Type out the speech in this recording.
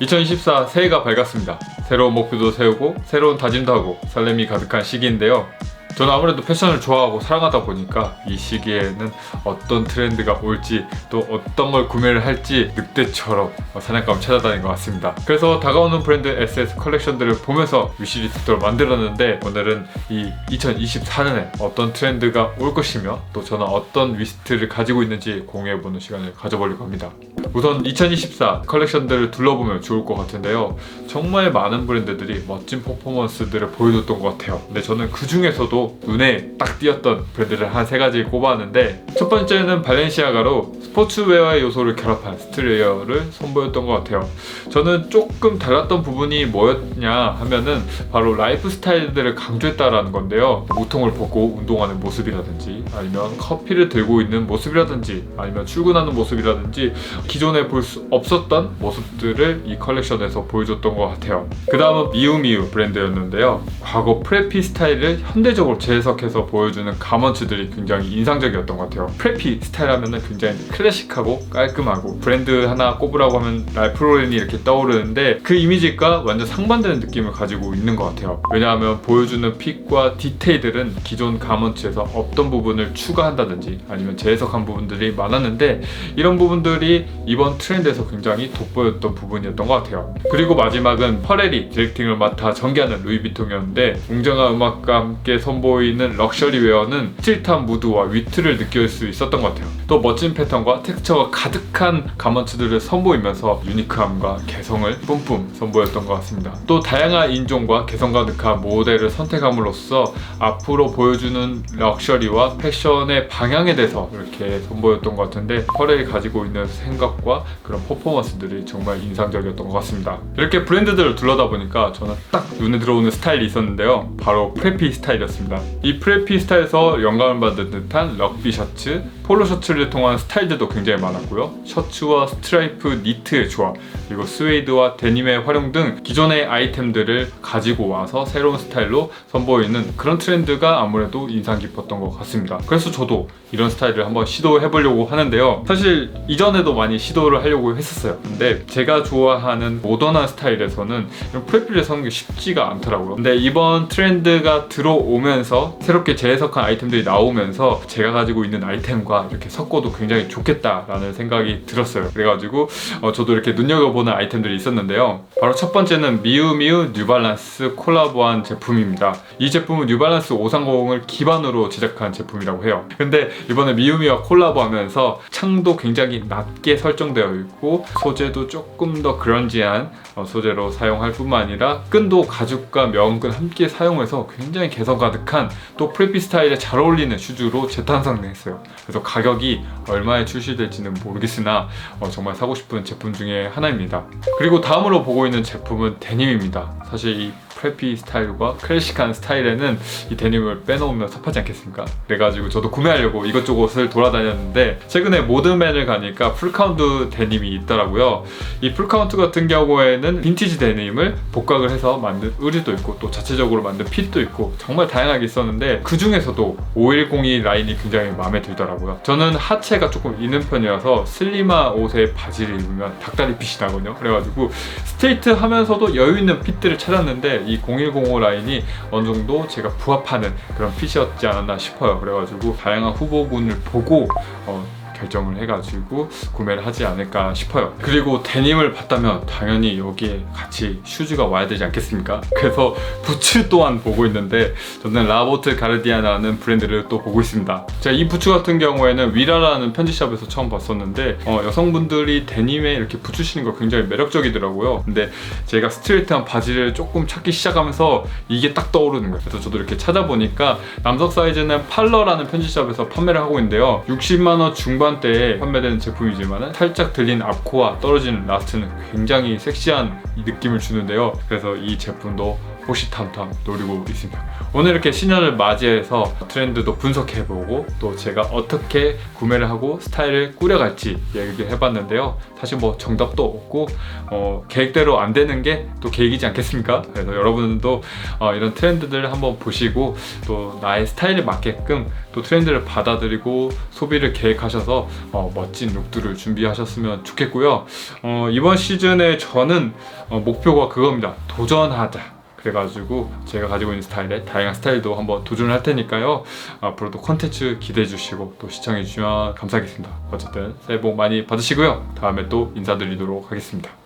2024 새해가 밝았습니다. 새로운 목표도 세우고 새로운 다짐도 하고 설렘이 가득한 시기인데요. 저는 아무래도 패션을 좋아하고 사랑하다 보니까 이 시기에는 어떤 트렌드가 올지 또 어떤 걸 구매를 할지 늑대처럼 사냥감을 찾아다닌 것 같습니다. 그래서 다가오는 브랜드 SS 컬렉션들을 보면서 위시리스트를 만들었는데 오늘은 이 2024년에 어떤 트렌드가 올 것이며 또 저는 어떤 위스트를 가지고 있는지 공유해보는 시간을 가져보려고 합니다. 우선 2024 컬렉션들을 둘러보면 좋을 것 같은데요. 정말 많은 브랜드들이 멋진 퍼포먼스들을 보여줬던 것 같아요. 근데 저는 그 중에서도 눈에 딱 띄었던 브랜드를 한 세 가지 꼽아왔는데 첫 번째는 발렌시아가로 스포츠웨어의 요소를 결합한 스트레이어를 선보였던 것 같아요. 저는 조금 달랐던 부분이 뭐였냐 하면은 바로 라이프 스타일들을 강조했다라는 건데요. 우통을 벗고 운동하는 모습이라든지 아니면 커피를 들고 있는 모습이라든지 아니면 출근하는 모습이라든지 기존에 볼 수 없었던 모습들을 이 컬렉션에서 보여줬던 것 같아요. 그 다음은 미우미우 브랜드였는데요. 과거 프레피 스타일을 현대적으로 재해석해서 보여주는 가먼츠들이 굉장히 인상적이었던 것 같아요. 프레피 스타일 하면은 굉장히 클래 식하고 깔끔하고 브랜드 하나 꼽으라고 하면 랄프 로렌이 이렇게 떠오르는데 그 이미지가 완전 상반되는 느낌을 가지고 있는 것 같아요. 왜냐하면 보여주는 핏과 디테일들은 기존 가먼츠에서 없던 부분을 추가한다든지 아니면 재해석한 부분들이 많았는데 이런 부분들이 이번 트렌드에서 굉장히 돋보였던 부분이었던 것 같아요. 그리고 마지막은 퍼렐이 디렉팅을 맡아 전개하는 루이비통이었는데 웅장한 음악과 함께 선보이는 럭셔리 웨어는 스틸한 무드와 위트를 느낄 수 있었던 것 같아요. 또 멋진 패턴과 텍스처가 가득한 가먼츠들을 선보이면서 유니크함과 개성을 뿜뿜 선보였던 것 같습니다. 또 다양한 인종과 개성 가득한 모델을 선택함으로써 앞으로 보여주는 럭셔리와 패션의 방향에 대해서 이렇게 선보였던 것 같은데 퍼렐이 가지고 있는 생각과 그런 퍼포먼스들이 정말 인상적이었던 것 같습니다. 이렇게 브랜드들을 둘러다 보니까 저는 딱 눈에 들어오는 스타일이 있었는데요. 바로 프레피 스타일이었습니다. 이 프레피 스타일에서 영감을 받은 듯한 럭비 셔츠, 폴로 셔츠를 통한 스타일들도 굉장히 많았고요. 셔츠와 스트라이프 니트의 조합, 그리고 스웨이드와 데님의 활용 등 기존의 아이템들을 가지고 와서 새로운 스타일로 선보이는 그런 트렌드가 아무래도 인상 깊었던 것 같습니다. 그래서 저도 이런 스타일을 한번 시도해 보려고 하는데요. 사실 이전에도 많이 시도를 하려고 했었어요. 근데 제가 좋아하는 모던한 스타일에서는 이런 프레필을 서는 게 쉽지가 않더라고요. 근데 이번 트렌드가 들어오면서 새롭게 재해석한 아이템들이 나오면서 제가 가지고 있는 아이템과 이렇게 섞어도 굉장히 좋겠다라는 생각이 들었어요. 그래가지고 어, 저도 이렇게 눈여겨보는 아이템들이 있었는데요. 바로 첫 번째는 미우미우 뉴발란스 콜라보한 제품입니다. 이 제품은 뉴발란스 530을 기반으로 제작한 제품이라고 해요. 근데 이번에 미우미와 콜라보하면서 창도 굉장히 낮게 설정되어 있고 소재도 조금 더 그런지한 어, 소재로 사용할 뿐만 아니라 끈도 가죽과 면끈 함께 사용해서 굉장히 개성 가득한 또 프레피 스타일에 잘 어울리는 슈즈로 재탄생했어요. 그래서 가격이 얼마에 출시될지는 모르겠으나 어, 정말 사고 싶은 제품 중에 하나입니다. 그리고 다음으로 보고 있는 제품은 데님입니다. 사실 이 프레피 스타일과 클래식한 스타일에는 이 데님을 빼놓으면 섭하지 않겠습니까? 그래가지고 저도 구매하려고 이것저것을 돌아다녔는데 최근에 모드맨을 가니까 풀카운트 데님이 있더라고요. 이 풀카운트 같은 경우에는 빈티지 데님을 복각을 해서 만든 의류도 있고 또 자체적으로 만든 핏도 있고 정말 다양하게 있었는데 그 중에서도 5102 라인이 굉장히 마음에 들더라고요. 저는 하체가 조금 있는 편이라서 슬림한 옷에 바지를 입으면 닭다리 핏이 나거든요. 그래가지고 스트레이트 하면서도 여유 있는 핏들을 찾았는데 이 0105 라인이 어느 정도 제가 부합하는 그런 핏이었지 않았나 싶어요. 그래가지고 다양한 후보군을 보고 어, 결정을 해가지고 구매를 하지 않을까 싶어요. 그리고 데님을 봤다면 당연히 여기에 같이 슈즈가 와야 되지 않겠습니까? 그래서 부츠 또한 보고 있는데 저는 라보트 가르디아나는 브랜드를 또 보고 있습니다. 제가 이 부츠 같은 경우에는 위라라는 편지샵에서 처음 봤었는데 어, 여성분들이 데님에 이렇게 붙이시는 거 굉장히 매력적이더라고요. 근데 제가 스트레이트한 바지를 조금 찾기 시작하면서 이게 딱 떠오르는 거예요. 그래서 저도 이렇게 찾아보니까 남성 사이즈는 팔러라는 편지샵에서 판매를 하고 있는데요. 60만 원 중반 대에 판매되는 제품이지만 살짝 들린 앞코와 떨어지는 라스트는 굉장히 섹시한 이 느낌을 주는데요. 그래서 이 제품도 호시탐탐 노리고 있습니다. 오늘 이렇게 신년을 맞이해서 트렌드도 분석해보고 또 제가 어떻게 구매를 하고 스타일을 꾸려갈지 얘기해봤는데요. 사실 뭐 정답도 없고 어, 계획대로 안 되는 게 또 계획이지 않겠습니까? 그래서 여러분도 어, 이런 트렌드들 한번 보시고 또 나의 스타일에 맞게끔 또 트렌드를 받아들이고 소비를 계획하셔서 어, 멋진 룩들을 준비하셨으면 좋겠고요. 어, 이번 시즌에 저는 어, 목표가 그겁니다. 도전하자. 그래가지고 제가 가지고 있는 스타일에 다양한 스타일도 한번 도전을 할 테니까요. 앞으로도 콘텐츠 기대해 주시고 또 시청해 주시면 감사하겠습니다. 어쨌든 새해 복 많이 받으시고요. 다음에 또 인사드리도록 하겠습니다.